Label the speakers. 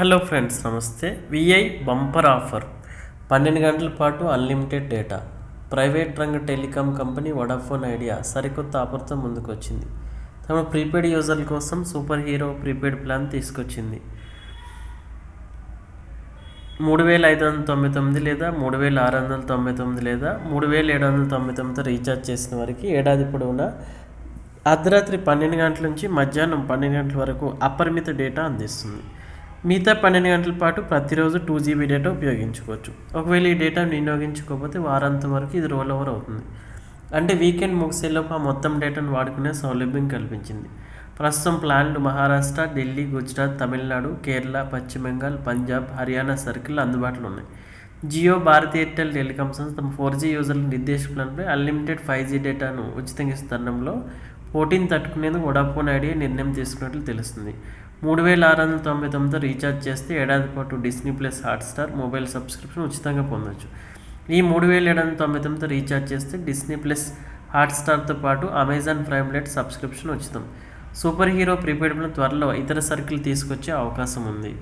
Speaker 1: Hello friends నమస్తే. Vi bumper offer. పన్నెండు గంటల పాటు అన్లిమిటెడ్ డేటా. ప్రైవేట్ రంగ టెలికాం కంపెనీ వడాఫోన్ ఐడియా సరికొత్త ఆఫర్తో ముందుకు వచ్చింది తమ ప్రీపెయిడ్ యూజర్ల కోసం సూపర్ హీరో ప్రీపెయిడ్ ప్లాన్ తీసుకొచ్చింది. మూడు వేల ఐదు వందల తొంభై తొమ్మిది లేదా మూడు వేల ఆరు వందల తొంభై తొమ్మిది లేదా మూడు వేల ఏడు వందల తొంభై తొమ్మిదితో రీఛార్జ్ చేసిన వారికి ఏడాది పొడవునా అర్ధరాత్రి పన్నెండు గంటల నుంచి మధ్యాహ్నం పన్నెండు గంటల వరకు అపరిమిత డేటా అందిస్తుంది. మిగతా పన్నెండు గంటల పాటు ప్రతిరోజు టూ జీబీ డేటా ఉపయోగించుకోవచ్చు. ఒకవేళ ఈ డేటా వినియోగించుకోకపోతే వారాంతం వరకు ఇది రోల్ ఓవర్ అవుతుంది. అంటే వీకెండ్ ముగిసేలోపు ఆ మొత్తం డేటాను వాడుకునే సౌలభ్యం కల్పించింది. ప్రస్తుతం ప్లాన్లు మహారాష్ట్ర ఢిల్లీ గుజరాత్ తమిళనాడు కేరళ పశ్చిమ బెంగాల్ పంజాబ్ హర్యానా సర్కిల్ అందుబాటులో ఉన్నాయి. జియో భారత్ ఎయిర్టెల్ టెలికాం సంస్థ తమ ఫోర్ జీ యూజర్ల నిర్దేశ ప్లాన్పై అన్లిమిటెడ్ ఫైవ్ జీ డేటాను ఉచితంగా ఇస్తున్నంలో పోటీని తట్టుకునేందుకు వడాఫోన్ ఐడియా నిర్ణయం తీసుకున్నట్లు తెలుస్తుంది. మూడు వేల ఆరు వందల తొంభై తొమ్మిదితో రీఛార్జ్ చేస్తే ఏడాది పాటు Disney plus Hotstar mobile subscription ఉచితంగా పొందొచ్చు. ఈ మూడు వేల ఏడు వందల తొంభై తొమ్మిదితో రీఛార్జ్ చేస్తే డిస్నీ ప్లస్ హాట్స్టార్తో పాటు అమెజాన్ ప్రైమ్ లైట్ సబ్స్క్రిప్షన్ ఉచితం. సూపర్ హీరో ప్రీపెయిడ్ త్వరలో ఇతర సర్కిల్ తీసుకొచ్చే అవకాశం ఉంది.